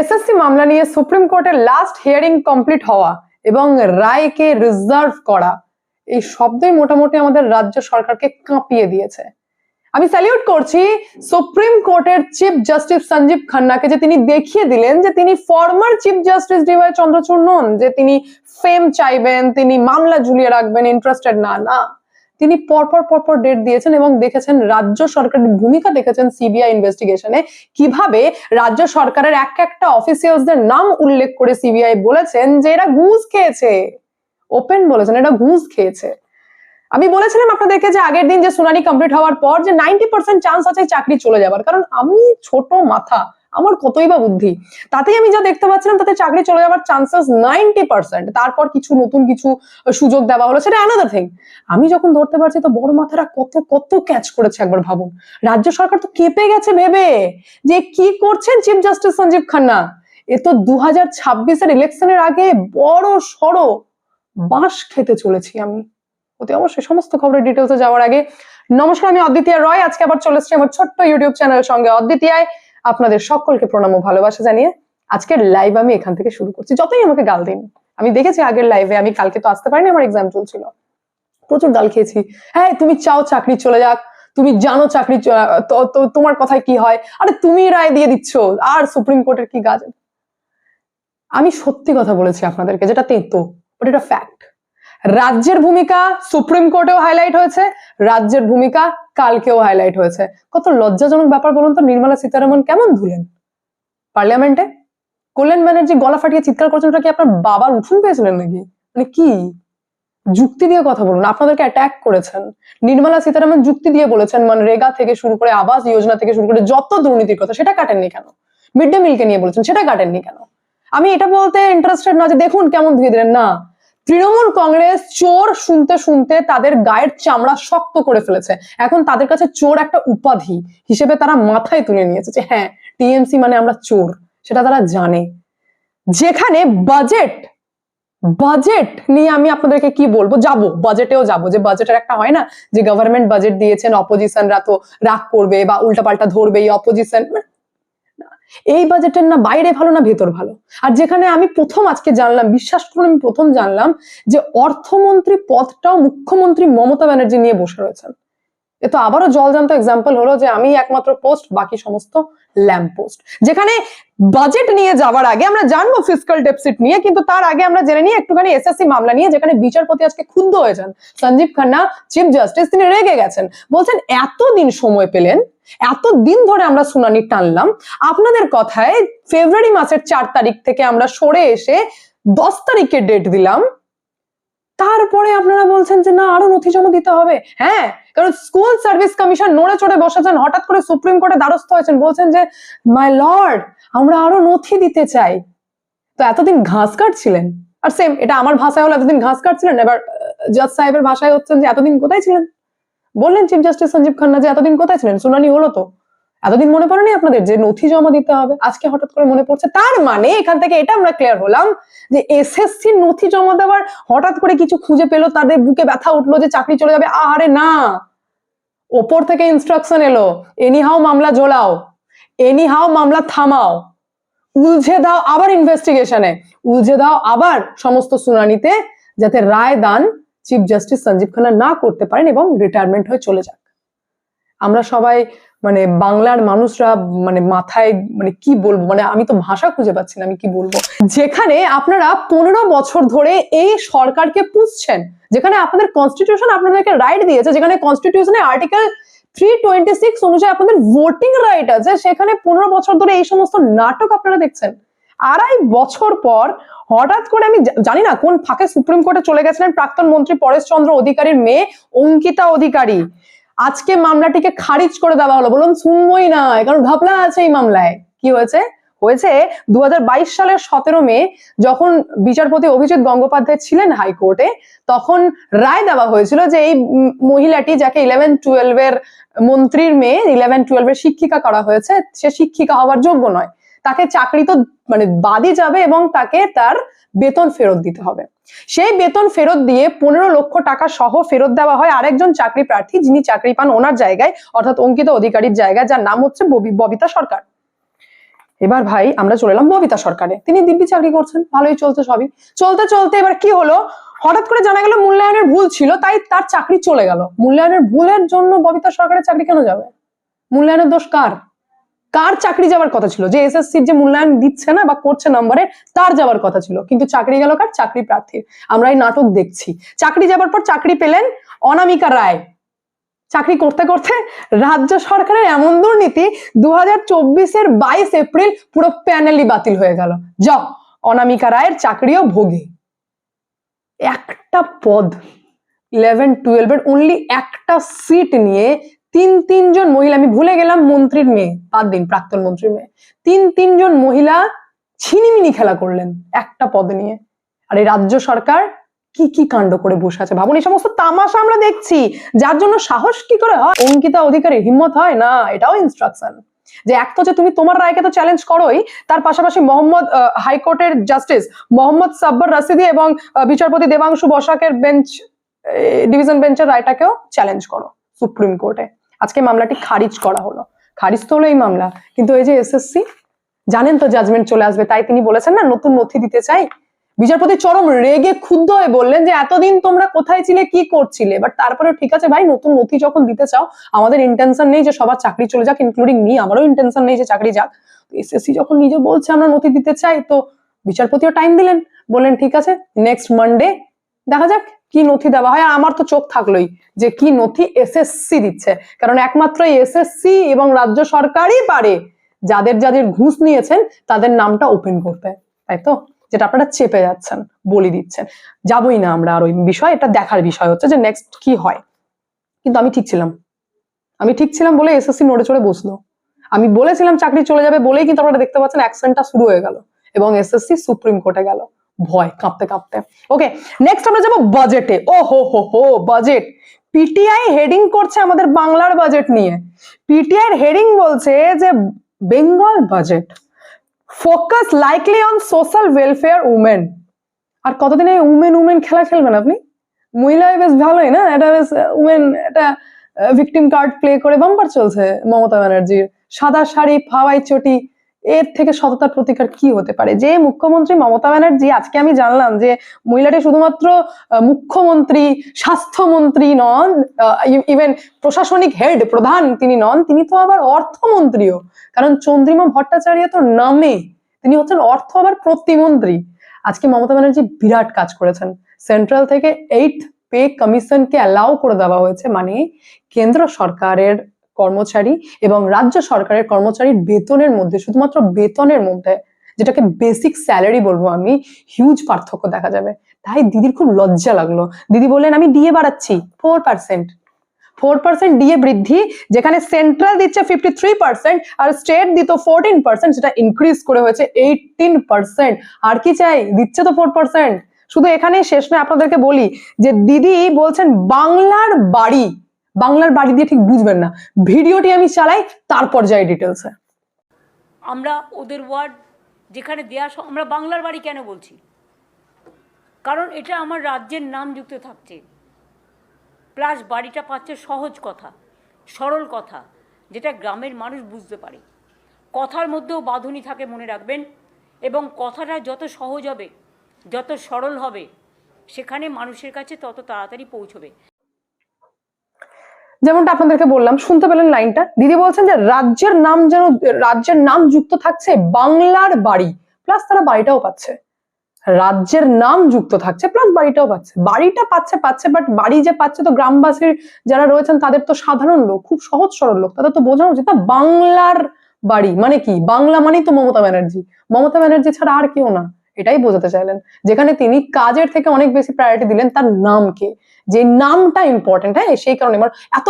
SSC মামলা নিয়ে supreme কোর্টের লাস্ট হিয়ারিং কমপ্লিট হওয়া এবং রায়কে রিজার্ভ করা, এই শব্দই মোটামুটি আমাদের রাজ্য সরকারকে কাঁপিয়ে দিয়েছে। আমি স্যালিউট করছি সুপ্রিম কোর্টের চিফ জাস্টিস সঞ্জীব খান্নাকে যে তিনি দেখিয়ে দিলেন যে তিনি former chief justice D Y Chandrachud নন, যে তিনি ফেম চাইবেন, তিনি মামলা ঝুলিয়ে রাখবেন ইন্টারেস্টেড না না। তিনি পরপর পরপর ডেট দিয়েছেন এবং দেখেছেন রাজ্য সরকারের ভূমিকা, দেখেছেন সিবিআই ইনভেস্টিগেশনে কীভাবে রাজ্য সরকারের এক একটা অফিসিয়ালসদের নাম উল্লেখ করে সিবিআই বলেছেন যে এরা ঘুষ খেয়েছে। ওপেন বলেছেন এটা ঘুষ খেয়েছে। আমি বলেছিলাম আপনাদেরকে যে আগের দিন যে শুনানি কমপ্লিট হওয়ার পর যে নাইনটি পার্সেন্ট চান্স আছে চাকরি চলে যাবার। কারণ আমি ছোট মাথা আমার কতই বা বুদ্ধি। তাতেই আমি যা দেখতে পাচ্ছিলাম, তাতে চাকরি চলে যাওয়ার চান্সেস নাইনটি পার্সেন্ট তারপর কিছু নতুন কিছু সুযোগ দেওয়া হলো, সেটা আনাদার থিং আমি যখন ধরতে পারছি, তো বড় মাথারা কত কত ক্যাচ করেছে একবার ভাবুন। রাজ্য সরকার তো কেঁপে গেছে ভেবে যে কি করছেন চিফ জাস্টিস সঞ্জীব খান্না। এ তো দু হাজার ছাব্বিশের ইলেকশনের আগে বড় সড়ো বাঁশ খেতে চলেছি আমি। অতি অবশ্যই সমস্ত খবরের ডিটেলসে যাওয়ার আগে। নমস্কার, আমি অদ্বিতীয় রয়। আজকে আবার চলে এসেছি আমার ছোট্ট ইউটিউব চ্যানেলের সঙ্গে। অদ্বিতীয়ায় আপনাদের সকলকে প্রণাম ও ভালোবাসা জানিয়ে আজকের লাইভ আমি এখান থেকে শুরু করছি। যতই আমাকে গাল দিন, আমি দেখেছি আগের লাইভে আমি কালকে তো আসতে পারিনি, আমার এক্সাম চলছিল। প্রচুর গাল খেয়েছি। হ্যাঁ তুমি চাও চাকরি চলে যাক, তুমি জানো চাকরি তোমার কথায় কি হয়? আরে তুমি রায় দিয়ে দিচ্ছ, আর সুপ্রিম কোর্টের কি গাছ? আমি সত্যি কথা বলেছি আপনাদেরকে, যেটা তেতো বাট এটা ফ্যাক্ট রাজ্যের ভূমিকা সুপ্রিম কোর্টেও হাইলাইট হয়েছে, রাজ্যের ভূমিকা কালকেও হাইলাইট হয়েছে। কত লজ্জাজনক ব্যাপার বলুন তো, নির্মলা সীতারামন কেমন ধুলেন? পার্লামেন্টে? কল্যাণ ব্যানার্জি গলা ফাটিয়ে চিৎকার করছেন, ওটা কি আপনার বাবার উঠুন পেয়েছিলেন নাকি? মানে কি? যুক্তি দিয়ে কথা বলুন, আপনাদেরকে অ্যাটাক করেছেন। নির্মলা সীতারামন যুক্তি দিয়ে বলেছেন মানে রেগা থেকে শুরু করে আবাস যোজনা থেকে শুরু করে যত দুর্নীতির কথা, সেটা কাটেননি কেন? মিড ডে মিলকে নিয়ে বলেছেন, সেটা কাটেননি কেন? আমি এটা বলতে ইন্টারেস্টেড না যে দেখুন কেমন ধুয়ে দিলেন, না। তৃণমূল কংগ্রেস চোর শুনতে শুনতে তাদের গায়ের চামড়া শক্ত করে ফেলেছে। এখন তাদের কাছে চোর একটা উপাধি হিসেবে তারা মাথায় তুলে নিয়েছে যে হ্যাঁ টিএমসি মানে আমরা চোর, সেটা তারা জানে। যেখানে বাজেট বাজেট নিয়ে আমি আপনাদেরকে কি বলব, যাব বাজেটেও যাব। যে বাজেটের একটা হয় না যে গভর্নমেন্ট বাজেট দিয়েছেন অপোজিশনরা তো রাগ করবে বা উল্টাপাল্টা ধরবে এই অপোজিশন এই বাজেটের না বাইরে ভালো না ভেতর ভালো। আর যেখানে আমি প্রথম আজকে জানলাম, বিশ্বাস করুন আমি প্রথম জানলাম যে অর্থমন্ত্রী পদটাও মুখ্যমন্ত্রী মমতা ব্যানার্জি নিয়ে বসে রয়েছেন। এ তো আবারও জলজান্ত এক্সাম্পল হলো যে আমি একমাত্র পোস্ট বাকি সমস্ত ল্যাম্প পোস্ট যেখানে বাজেট নিয়ে যাওয়ার আগে আমরা জানব ফিজিক্যাল ডেপসিট নিয়ে, কিন্তু তার আগে আমরা জেনে নিই একটুখানি এসএসসি মামলা নিয়ে, যেখানে বিচারপতি আজকে ক্ষুব্ধ হয়েছেন। সঞ্জীব খান্না চিফ জাস্টিস তিনি রেগে গেছেন। বলছেন, এতদিন সময় পেলেন এত দিন ধরে আমরা শুনানি টানলাম। আপনাদের কথায় ফেব্রুয়ারি মাসের চার তারিখ থেকে আমরা সরে এসে দশ তারিখে ডেট দিলাম। তারপরে আপনারা বলছেন যে, না, আরও নথি জমা দিতে হবে। হ্যাঁ কারণ স্কুল সার্ভিস কমিশন নড়ে চড়ে বসেছেন হঠাৎ করে সুপ্রিম কোর্টে দ্বারস্থ হয়েছেন, বলছেন যে মাই লর্ড আমরা আরও নথি দিতে চাই। তো এতদিন ঘাস কাটছিলেন। আর সেম এটা আমার ভাষায় হলো, এতদিন ঘাস কাটছিলেন? এবার জাজ সাহেবের ভাষায় হচ্ছেন যে, এতদিন কোথায় ছিলেন? বললেন চিফ জাস্টিস সঞ্জীব খান্না যে এতদিন কোথায় ছিলেন? শুনানি হলো তো। এতদিন মনে পড়েনি আপনাদের যে নথি জমা দিতে হবে? আজকে হঠাৎ করে মনে পড়ছে, তার মানে এখান থেকে এটা আমরা ক্লিয়ার হলাম যে এসএসসি নথি জমা দেওয়ার হঠাৎ করে কিছু খুঁজে পেল, তাদের বুকে ব্যথা উঠল যে চাকরি চলে যাবে। আরে না! ওপর থেকে ইনস্ট্রাকশন এলো এনিহাও মামলা ঝোলাও এনিহাও মামলা থামাও, উলঝে দাও আবার ইনভেস্টিগেশনে উলঝে দাও আবার সমস্ত শুনানিতে যাতে রায় দান চিফ জাস্টিস সঞ্জীব খান্না না করতে পারেন এবং রিটায়ারমেন্ট হয়ে চলে যাক। আমরা সবাই মানে বাংলার মানুষরা মানে মাথায় মানে কি বলব? মানে আমি তো ভাষা খুঁজে পাচ্ছি না, আমি কি বলব? যেখানে আপনারা পনেরো বছর ধরে এই সরকারকে পুষছেন, যেখানে আপনাদের কনস্টিটিউশন আপনাদেরকে রাইট দিয়েছে, যেখানে কনস্টিটিউশনে আর্টিকেল থ্রি টোয়েন্টি সিক্স অনুযায়ী আপনাদের ভোটিং রাইট আছে, সেখানে পনেরো বছর ধরে এই সমস্ত নাটক আপনারা দেখছেন। আড়াই বছর পর হঠাৎ করে আমি জানি না কোন ফাঁকে সুপ্রিম কোর্টে চলে গেছিলেন প্রাক্তন মন্ত্রী পরেশ চন্দ্র অধিকারীর মেয়ে অঙ্কিতা অধিকারী। আজকে মামলাটিকে খারিজ করে দেওয়া হলো। বলুন, শুনবই না কারণ ঘাপলা আছে এই মামলায়। কি হয়েছে? হয়েছে দু সালের সতেরো মে যখন বিচারপতি অভিজিৎ গঙ্গোপাধ্যায় ছিলেন হাইকোর্টে, তখন রায় দেওয়া হয়েছিল যে এই মহিলাটি যাকে ইলেভেন টুয়েলভের মন্ত্রীর মেয়ে ইলেভেন টুয়েলভের শিক্ষিকা করা হয়েছে, সে শিক্ষিকা হওয়ার যোগ্য নয়। তাকে চাকরি তো মানে বাদই যাবে এবং তাকে তার বেতন ফেরত দিতে হবে। সেই বেতন ফেরত দিয়ে পনেরো লক্ষ টাকা সহ ফেরত দেওয়া হয় আরেকজন চাকরি প্রার্থী যিনি চাকরি পান ওনার জায়গায়, অর্থাৎ অঙ্কিত অধিকারীর জায়গায়, যার নাম হচ্ছে ববিতা সরকার। এবার ভাই, আমরা চলে এলাম ববিতা সরকারে। তিনি দিব্যি চাকরি করছেন, ভালোই চলছে সবই। চলতে চলতে এবার কি হলো? হঠাৎ করে জানা গেল মূল্যায়নের ভুল ছিল, তাই তার চাকরি চলে গেল। মূল্যায়নের ভুলের জন্য ববিতা সরকারের চাকরি কেন যাবে? মূল্যায়নের দোষ কার? কার চাকরি যাওয়ার কথা ছিল? যে এসএসসির যে মূল্যায়ন দিচ্ছে না বা করছে নম্বরে তার যাওয়ার কথা ছিল। কিন্তু চাকরি গেল কার? চাকরি প্রার্থীর। আমরা এই নাটক দেখছি। চাকরি যাবার পর চাকরি পেলেন অনামিকা রায়। চাকরি করতে করতে রাজ্য সরকারের এমন দুর্নীতি দু হাজার চব্বিশের বাইশ এপ্রিল পুরো প্যানেলই বাতিল হয়ে গেল। যাও, অনামিকা রায়ের চাকরিও ভোগে। একটা পদ ইলেভেন টুয়েলভের অনলি একটা সিট নিয়ে তিন, তিনজন মহিলা, আমি ভুলে গেলাম, মন্ত্রীর মেয়ে বাদ দিন, প্রাক্তন মন্ত্রীর মেয়ে। তিন, তিনজন মহিলা ছিনিমিনি খেলা করলেন একটা পদ নিয়ে। আর এই রাজ্য সরকার কি কি কাণ্ড করে বসে আছে? ভাবুন, এই সমস্ত তামাশা আমরা দেখছি। যার জন্য সাহস কি করে হয়? অঙ্কিতা অধিকারী হিম্মত হয়? না, এটাও ইনস্ট্রাকশন যে এক তো যে তুমি তোমার রায়কে তো চ্যালেঞ্জ করোই, তার পাশাপাশি মোহাম্মদ হাইকোর্টের জাস্টিস মোহাম্মদ সাব্বর রাশিদি এবং বিচারপতি দেবাংশু বসাকের বেঞ্চ ডিভিশন বেঞ্চের রায়টাকেও চ্যালেঞ্জ করো সুপ্রিম কোর্টে আজকে মামলাটি খারিজ করা হলো। খারিজ তো হলো এই মামলা। কিন্তু এই যে এসএসসি জানেন তো জাজমেন্ট চলে আসবে, তাই তিনি বলেছেন না, নতুন নথি দিতে চাই। বিচারপতি চরম রেগে ক্ষুব্ধ হয়ে বললেন যে, এতদিন তোমরা কোথায় ছিলে, কি করছিলে? বাট তারপরে ঠিক আছে, ভাই, নতুন নথি যখন দিতে চাও, আমাদের ইন্টেনশন নেই যে সবার চাকরি চলে যাক ইনক্লুডিং মি আমারও ইন্টেনশন নেই যে চাকরি যাক। এসএসসি যখন নিজে বলছে, আমরা নথি দিতে চাই, তো বিচারপতিও টাইম দিলেন। বললেন, ঠিক আছে নেক্সট মানডে দেখা যাক কি নথি দেওয়া হয়। আমার তো চোখ থাকলোই যে কি নথি এসএসসি দিচ্ছে। কারণ একমাত্র এসএসসি এবং রাজ্য সরকারই পারে যাদের যাদের ঘুষ নিয়েছেন তাদের নামটা ওপেন করতে। তাই তো? যেটা আপনারা চেপে যাচ্ছেন, বলি দিচ্ছেন। যাবই না আমরা আর ওই বিষয়, এটা দেখার বিষয় হচ্ছে যে নেক্সট কি হয়। কিন্তু আমি ঠিক ছিলাম। আমি ঠিক ছিলাম বলে এসএসসি নড়ে চড়ে বসল। আমি বলেছিলাম চাকরি চলে যাবে বলেই কিন্তু আপনারা দেখতে পাচ্ছেন অ্যাকশনটা শুরু হয়ে গেল এবং এসএসসি সুপ্রিম কোর্টে গেল। ভয়, কাঁপতে কাঁপতে। ওকে নেক্সট আমরা যাব বাজেটে ও হো হো হো বাজেট পিটিআই হেডিং করছে আমাদের বাংলার বাজেট নিয়ে। পিটিআই হেডিং বলছে যে Bengal budget focus likely on social welfare women আর কতদিন এই উমেন উমেন খেলা খেলবেন আপনি? মহিলায় বেশ ভালোই না? এটা বেশ উমেন এটা ভিকটিম কার্ড প্লে করে বাম্পার চলছে মমতা ব্যানার্জির। সাদা শাড়ি, ফাওয়াই চটি এর থেকে সততার প্রতিকার কি হতে পারে? যে মুখ্যমন্ত্রী মমতা ব্যানার্জি, আজকে আমি জানলাম যে মহিলাটি শুধুমাত্র মুখ্যমন্ত্রী, স্বাস্থ্যমন্ত্রী নন ইভেন প্রশাসনিক হেড, প্রধান তিনি নন, তিনি তো আবার অর্থমন্ত্রীও। কারণ চন্দ্রিমা ভট্টাচার্য তো নামে। তিনি হচ্ছেন অর্থ আবার প্রতিমন্ত্রী। আজকে মমতা ব্যানার্জি বিরাট কাজ করেছেন। সেন্ট্রাল থেকে এইট পে কমিশনকে অ্যালাউ করে দেওয়া হয়েছে। মানে কেন্দ্র সরকারের কর্মচারী এবং রাজ্য সরকারের কর্মচারীর বেতনের মধ্যে, শুধুমাত্র বেতনের মধ্যে, যেটাকে বেসিক স্যালারি বলব আমি হিউজ পার্থক্য দেখা যাবে। তাই দিদির খুব লজ্জা লাগল। দিদি বললেন, আমি ডিএ বাড়াচ্ছি four percent four percent DA বৃদ্ধি, যেখানে সেন্ট্রাল দিচ্ছে ফিফটি থ্রি পার্সেন্ট আর স্টেট দিত ফোরটিন পার্সেন্ট সেটা ইনক্রিজ করে হয়েছে এইটিন পার্সেন্ট আর কি চাই? দিচ্ছে তো ফোর পার্সেন্ট শুধু এখানেই শেষ নয়, আপনাদেরকে বলি যে দিদি বলছেন, বাংলার বাড়ি বাংলার বাড়ি দিয়ে ঠিক বুঝবেন না। ভিডিওটি আমি চালাই, তারপর যাই ডিটেলসে আমরা ওদের ওয়ার্ড যেখানে স- আমরা বাংলার বাড়ি কেন বলছি? কারণ এটা আমার রাজ্যের নাম যুক্ত থাকছে। প্লাস বাড়িটা পাচ্ছে সহজ কথা, সরল কথা, যেটা গ্রামের মানুষ বুঝতে পারে। কথার মধ্যেও বাঁধুনি থাকে মনে রাখবেন, এবং কথাটা যত সহজ হবে, যত সরল হবে, সেখানে মানুষের কাছে তত তাড়াতাড়ি পৌঁছবে। যেমনটা আপনাদেরকে বললাম, শুনতে পেলেন লাইনটা। দিদি বলছেন যে, রাজ্যের নাম যেন, রাজ্যের নাম যুক্ত থাকছে বাংলার বাড়ি প্লাস তারা বাড়িটাও পাচ্ছে। রাজ্যের নাম যুক্ত থাকছে প্লাস বাড়িটাও পাচ্ছে। বাড়িটা পাচ্ছে পাচ্ছে বাট বাড়ি যে পাচ্ছে তো গ্রামবাসীর যারা রয়েছেন, তাদের তো সাধারণ লোক, খুব সহজ সরল লোক, তাদের তো বোঝানো উচিত না, বাংলার বাড়ি মানে কি? বাংলা মানেই তো মমতা ব্যানার্জি। মমতা ব্যানার্জি ছাড়া আর কেউ না, এটাই বোঝাতে চাইলেন। যেখানে তিনি কাজের থেকে অনেক বেশি প্রায়োরিটি দিলেন, তার নামকে যে নামটা ইম্পর্টেন্ট হ্যাঁ সেই কারণে আমার এত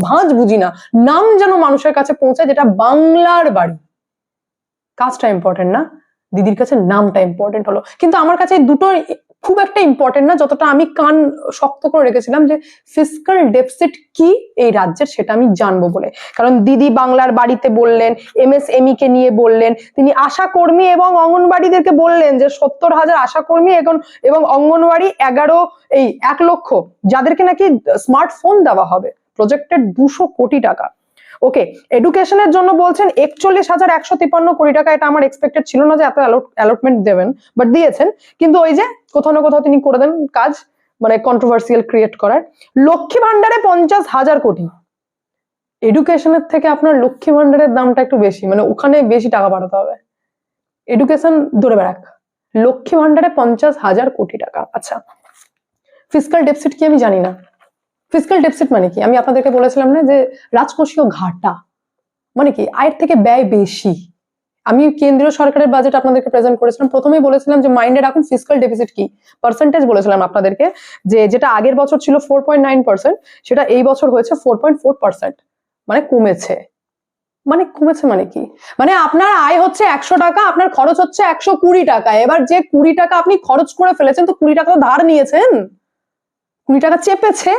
ভাঁজ বুঝি না। নাম যেন মানুষের কাছে পৌঁছায়, যেটা বাংলার বাড়ি। কাজটা ইম্পর্টেন্ট না, দিদির কাছে নামটা ইম্পর্টেন্ট হলো। কিন্তু আমার কাছে দুটো খুব একটা ইম্পর্টেন্ট না, যতটা আমি কান শক্ত করে রেখেছিলাম যে ফিজিক্যাল ডেফিসিট কি এই রাজ্যের সেটা আমি জানব বলে। কারণ দিদি বাংলার বাড়িতে বললেন এমএসএমই কে নিয়ে বললেন, তিনি আশা কর্মী এবং অঙ্গনবাড়িদেরকে বললেন যে সত্তর হাজার আশা কর্মী এবং এবং অঙ্গনওয়াড়ি এগারো, এই এক লক্ষ, যাদেরকে নাকি স্মার্টফোন দেওয়া হবে প্রজেক্টেড দুশো কোটি টাকা। ওকে এডুকেশনের জন্য বলছেন একচল্লিশ হাজার একশো তিপ্পান্ন কোটি টাকা, এটা আমার এক্সপেক্টেড ছিল না যে এত অ্যালটমেন্ট দেবেন বাট দিয়েছেন। কিন্তু ওই যে কোথাও না কোথাও তিনি করে দেন কাজ মানে কন্ট্রোভার্সিয়াল ক্রিয়েট করার। লক্ষ্মী ভান্ডারে পঞ্চাশ হাজার কোটি। এডুকেশনের থেকে আপনার লক্ষ্মী ভান্ডারের দামটা একটু বেশি মানে ওখানে বেশি টাকা বাড়াতে হবে। এডুকেশন ধরে বেড়াক। লক্ষ্মী ভান্ডারে পঞ্চাশ হাজার কোটি টাকা। আচ্ছা ফিজিক্যাল ডেপসিট কি আমি জানি না। ফিজিক্যাল ডেপসিট মানে কি? আমি আপনাদেরকে বলেছিলাম না যে রাজকোষীয় ঘাটা। মানে কি? আয়ের থেকে ব্যয় বেশি। আমি কেন্দ্রীয় সরকারের বাজেট আপনাদেরকে প্রেজেন্ট করেছিলাম। প্রথমেই বলেছিলাম যে মাইন্ডে রাখুন ফিজিক্যাল ডেফিসিট কি? পার্সেন্টেজ বলেছিলাম আপনাদেরকে যে যেটা আগের বছর ছিল ফোর পয়েন্ট নাইন সেটা এই বছর হয়েছে ফোর পয়েন্ট ফোর পার্সেন্ট মানে কমেছে। মানে কমেছে মানে কি? মানে আপনার আয় হচ্ছে একশো টাকা, আপনার খরচ হচ্ছে একশো কুড়ি টাকা। এবার যে কুড়ি টাকা আপনি খরচ করে ফেলেছেন, তো কুড়ি টাকা তো ধার নিয়েছেন। কুড়ি টাকা চেপেছে।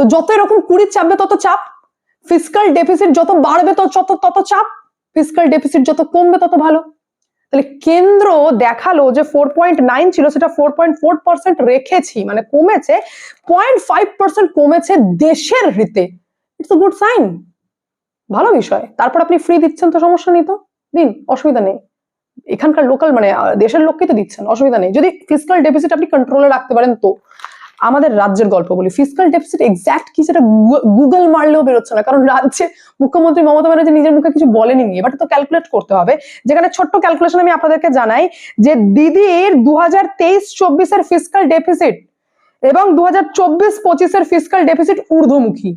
তো যত এরকম কুড়ি চাপবে, তত চাপ। ফিজিক্যাল ডেফিসিট যত বাড়বে তো যত, তত চাপ। ফিজিক্যাল ডেফিসিট যত কমবে, তত ভালো। তাহলে কেন্দ্র দেখাল যে ফোর পয়েন্ট নাইন ছিল, সেটা ফোর পয়েন্ট ফোর পার্সেন্ট রেখেছি মানে কমেছে পয়েন্ট ফাইভ পার্সেন্ট কমেছে দেশের হিতে। ইটস গুড সাইন ভালো বিষয়। তারপর আপনি ফ্রি দিচ্ছেন তো সমস্যা নেই তো। দিন, অসুবিধা নেই। এখানকার লোকাল মানে দেশের লোককে তো দিচ্ছেন, অসুবিধা নেই। যদি ফিজিক্যাল ডেফিসিট আপনি কন্ট্রোলে রাখতে পারেন তো। আমাদের রাজ্যের গল্প বলি। ফিজিক্যাল ডেফিসিট এক্স্যাক্ট কি সেটা গুগল মারলেও বেরোচ্ছে না। কারণ রাজ্যে মুখ্যমন্ত্রী মমতা ব্যানার্জি নিজের মুখে কিছু বলেনি এবার তো ক্যালকুলেট করতে হবে। যেখানে ছোট্ট ক্যালকুলেশন আমি আপনাদেরকে জানাই যে দিদির দু হাজার তেইশ চব্বিশের ফিসকাল ডেফিসিট এবং দু হাজার চব্বিশ পঁচিশের ফিসকাল ডেফিসিট ঊর্ধ্বমুখী।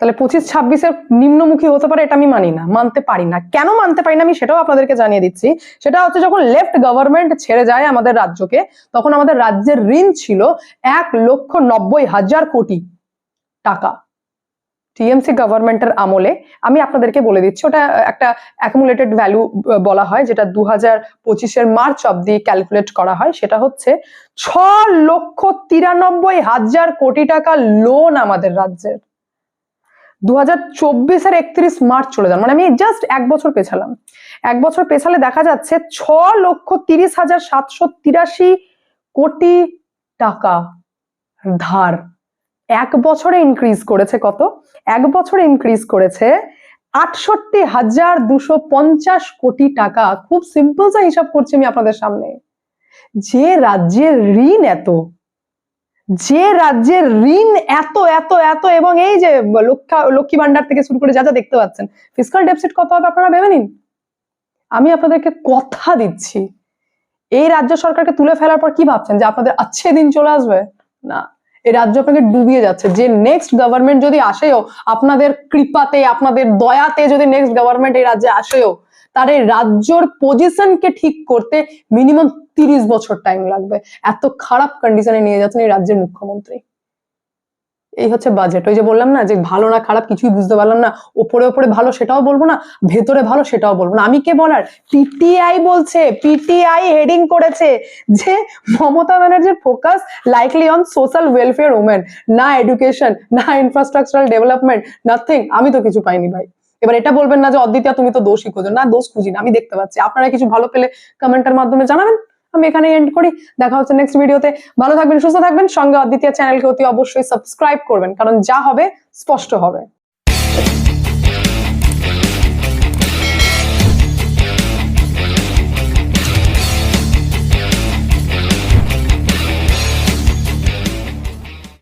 তাহলে পঁচিশ ছাব্বিশের নিম্নমুখী হতে পারে এটা আমি মানি না, মানতে পারি না। কেন মানতে পারি না আমি সেটাও আপনাদেরকে জানিয়ে দিচ্ছি। সেটা হচ্ছে যখন লেফট গভর্নমেন্ট ছেড়ে যায় আমাদের রাজ্যকে, তখন আমাদের রাজ্যের ঋণ ছিল এক লক্ষ নব্বই হাজার কোটি টাকা। টিএমসি গভর্নমেন্টের আমলে আমি আপনাদেরকে বলে দিচ্ছি, ওটা একটা অ্যাকুমুলেটেড ভ্যালু বলা হয়, যেটা দু হাজার পঁচিশের মার্চ অব্দি ক্যালকুলেট করা হয়। সেটা হচ্ছে ছ লক্ষ তিরানব্বই হাজার কোটি টাকা লোন আমাদের রাজ্যের। দু হাজার চব্বিশের একত্রিশ মার্চ চলে যান। মানে আমি জাস্ট এক বছর পেছালাম। এক বছর পেছালে দেখা যাচ্ছে ছ লক্ষ তিরিশ হাজার সাতশো তিরাশি কোটি টাকা ধার। এক বছরে ইনক্রিজ করেছে কত? এক বছরে ইনক্রিজ করেছে আটষট্টি হাজার দুশো পঞ্চাশ কোটি টাকা। খুব সিম্পল যা হিসাব করছি আমি আপনাদের সামনে। যে রাজ্যের ঋণ এত যে রাজ্যের ঋণ এত এত এত এবং এই যে লক্ষা, লক্ষ্মী ভান্ডার থেকে শুরু করে যা যা দেখতে পাচ্ছেন ফিজিক্যাল ডেপসিট কত হবে আপনারা ভেবে নিন? আমি আপনাদেরকে কথা দিচ্ছি। এই রাজ্য সরকারকে তুলে ফেলার পর কি ভাবছেন? যে আপনাদের আচ্ছে দিন চলে আসবে? না, এই রাজ্য আপনাকে ডুবিয়ে যাচ্ছে। যে নেক্সট গভর্নমেন্ট যদি আসেও, আপনাদের কৃপাতে, আপনাদের দয়াতে যদি নেক্সট গভর্নমেন্ট এই রাজ্যে আসেও তার এই রাজ্যর পজিশনকে ঠিক করতে মিনিমাম তিরিশ বছর টাইম লাগবে। এত খারাপ কন্ডিশনে নিয়ে যাচ্ছেন এই রাজ্যের মুখ্যমন্ত্রী। এই হচ্ছে বাজেট ওই যে বললাম না যে ভালো না খারাপ কিছুই বুঝতে পারলাম না। ওপরে ওপরে ভালো সেটাও বলব না, ভেতরে ভালো সেটাও বলব না। আমি কে বলার? পিটিআই বলছে পিটিআই হেডিং করেছে যে মমতা ব্যানার্জির focus likely on social welfare women না এডুকেশন না ইনফ্রাস্ট্রাকচারাল ডেভেলপমেন্ট নাথিং আমি তো কিছু পাইনি ভাই। এবার এটা বলবেন না যে, অদ্বিতীয়, তুমি তো দোষই খোঁজো। না, দোষ খুঁজি না, আমি দেখতে পাচ্ছি। আপনারা কিছু ভালো পেলে কমেন্টের মাধ্যমে জানাবেন। আমি এখানে এন্ড করি। দেখা হচ্ছে নেক্সট ভিডিওতে ভালো থাকবেন, সুস্থ থাকবেন। সঙ্গে অদ্বিতীয় চ্যানেলকে অতি অবশ্যই সাবস্ক্রাইব করবেন, কারণ যা হবে স্পষ্ট হবে।